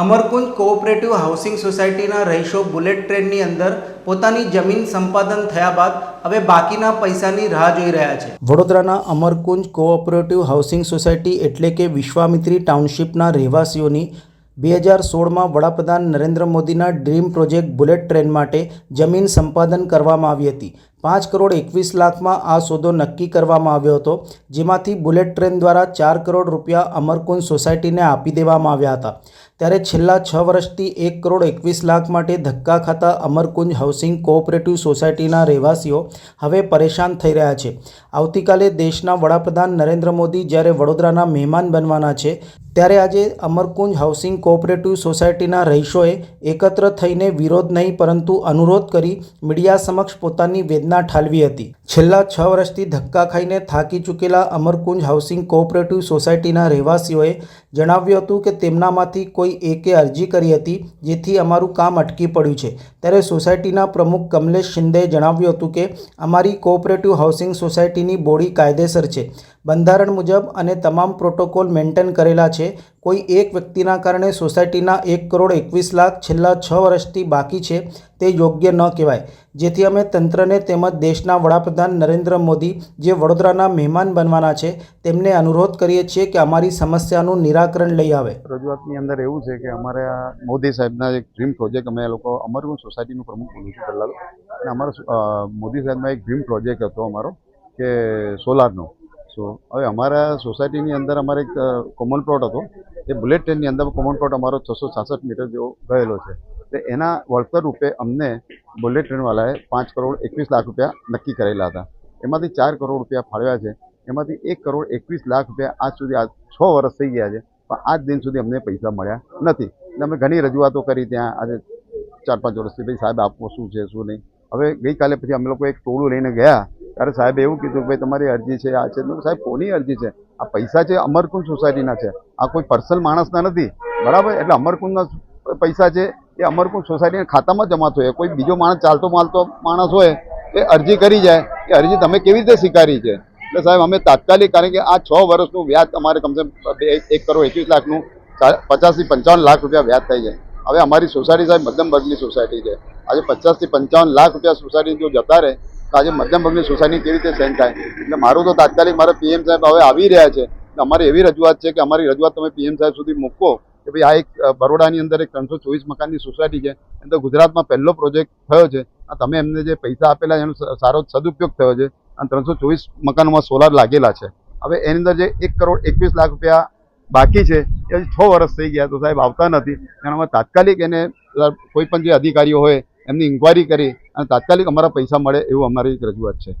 અમરકુંજ cooperative housing સોસાયટીના રહીશો bullet ટ્રેનની અંદર પોતાની જમીન સંપાદન થયા બાદ હવે બાકીના પૈસાની રાહ જોઈ રહ્યા છે. વડોદરાના અમરકુંજ કોઓપરેટિવ હાઉસિંગ સોસાયટી એટલે કે વિશ્વામિત્રી ટાઉનશીપના રહેવાસીઓની બે હજાર સોળમાં વડાપ્રધાન નરેન્દ્ર મોદીના ડ્રીમ પ્રોજેક્ટ બુલેટ ટ્રેન માટે જમીન સંપાદન કરવામાં આવી હતી. પાંચ કરોડ એકવીસ લાખમાં આ સોદો નક્કી કરવામાં આવ્યો હતો, જેમાંથી બુલેટ ટ્રેન દ્વારા ચાર કરોડ રૂપિયા અમરકુંજ સોસાયટીને આપી દેવામાં આવ્યા હતા. ત્યારે છેલ્લા છ વર્ષથી એક કરોડ એકવીસ લાખ માટે ધક્કા ખાતા અમરકુંજ હાઉસિંગ કોઓપરેટિવ સોસાયટીના રહેવાસીઓ હવે પરેશાન થઈ રહ્યા છે. આવતીકાલે દેશના વડાપ્રધાન નરેન્દ્ર મોદી જ્યારે વડોદરાના મહેમાન બનવાના છે, ત્યારે આજે અમરકુંજ હાઉસિંગ કોઓપરેટિવ સોસાયટીના રહીશોએ એકત્ર થઈને વિરોધ નહીં પરંતુ અનુરોધ કરી મીડિયા સમક્ષ પોતાની વેદના ઠાલવી હતી. છેલ્લા છ વર્ષથી ધક્કા ખાઈને થાકી ચૂકેલા અમરકુંજ હાઉસિંગ કોઓપરેટિવ સોસાયટીના રહેવાસીઓએ જણાવ્યું હતું કે તેમનામાંથી કોઈ એકે અરજી કરી હતી જેથી અમારું કામ અટકી પડ્યું છે. ત્યારે સોસાયટીના પ્રમુખ કમલેશ શિંદેએ જણાવ્યું હતું કે અમારી કોઓપરેટિવ હાઉસિંગ સોસાયટીની બોડી કાયદેસર છે. બંધારણ મુજબ અને તમામ પ્રોટોકોલ મેન્ટેન કરેલા છે. કોઈ એક વ્યક્તિના કારણે સોસાયટીના એક કરોડ એકવીસ લાખ છેલ્લા છ વર્ષથી બાકી છે. તે યોગ્ય ન કહેવાય. જેથી અમે તંત્રને તેમજ દેશના વડાપ્રધાન નરેન્દ્ર મોદી, જે વડોદરાના મહેમાન બનવાના છે, તેમને અનુરોધ કરીએ છીએ કે અમારી સમસ્યાનું નિરાકરણ લઈ આવે. રજૂઆતની અંદર એવું છે કે અમારે મોદી સાહેબના એક ડ્રીમ પ્રોજેક્ટ અમે લોકો અમરગુંજ સોસાયટીનું પ્રમુખ બોલું છું અમારો મોદી સાહેબમાં એક ડ્રીમ પ્રોજેક્ટ હતો અમારો, કે સોલારનો. સો. હવે અમારા સોસાયટીની અંદર અમારે એક કોમન પ્લોટ હતો. એ બુલેટ ટ્રેનની અંદર કોમન પ્લોટ અમારો છસો છાસઠ મીટર જેવો ગયેલો છે. તો એના વળતર રૂપે અમને બુલેટ ટ્રેનવાળાએ પાંચ કરોડ એકવીસ લાખ રૂપિયા નક્કી કરેલા હતા. એમાંથી ચાર કરોડ રૂપિયા ફાળવ્યા છે. એમાંથી એક કરોડ એકવીસ લાખ રૂપિયા આજ સુધી આ છ વર્ષ થઈ ગયા છે. પણ આજ દિન સુધી અમને પૈસા મળ્યા નથી. એટલે અમે ઘણી રજૂઆતો કરી ત્યાં. આજે ચાર પાંચ વર્ષથી ભાઈ સાહેબ આપવો શું છે, શું નહીં. હવે ગઈકાલે પછી અમે લોકો એક ટોળું લઈને ગયા. ત્યારે સાહેબ, એવું કીધું કે ભાઈ, તમારી અરજી છે, આ છે. સાહેબ, કોની અરજી છે? આ પૈસા છે અમરકુંજ સોસાયટીના છે. આ કોઈ પર્સનલ માણસના નથી. બરાબર? એટલે અમરકુંજના પૈસા છે, એ અમરકુંજ સોસાયટીના ખાતામાં જમા થયો કોઈ બીજો માણસ, ચાલતો માલતો માણસ હોય, એ અરજી કરી જાય. કે અરજી તમે કેવી રીતે સ્વીકારી છે? એટલે સાહેબ, અમે તાત્કાલિક, કારણ કે આ છ વર્ષનું વ્યાજ અમારે કમસે બે, એક કરોડ એકવીસ લાખનું પચાસથી પંચાવન લાખ રૂપિયા વ્યાજ થઈ જાય હવે અમારી સોસાયટી સાહેબ મધ્યમ વર્ગની સોસાયટી છે. આજે પચાસથી પંચાવન લાખ રૂપિયા સોસાયટી જો જતા રહે તો આજે મધ્યમ વર્ગની સોસાયટી કેવી રીતે સેન્ડ થાય? એટલે મારું તો તાત્કાલિક મારા પીએમ સાહેબ હવે આવી રહ્યા છે. અમારી એવી રજૂઆત છે કે અમારી રજૂઆત તમે પીએમ સાહેબ સુધી મૂકો કે ભાઈ આ એક બરોડાની અંદર એક ત્રણસો ચોવીસ મકાનની સોસાયટી છે. એમ તો ગુજરાતમાં પહેલો પ્રોજેક્ટ થયો છે. આ તમે એમને જે પૈસા આપેલા એનો સારો સદુપયોગ થયો છે. અને ત્રણસો ચોવીસ મકાનોમાં સોલાર લાગેલા છે. હવે એની અંદર જે એક કરોડ એકવીસ લાખ રૂપિયા બાકી છે, એ છ વર્ષ થઈ ગયા તો સાહેબ આવતા નથી. એનામાં તાત્કાલિક એને કોઈ પણ જે અધિકારીઓ હોય એમની ઇન્કવાયરી કરી અને તાત્કાલિક અમારા પૈસા મળે એવું અમારી એક રજૂઆત છે.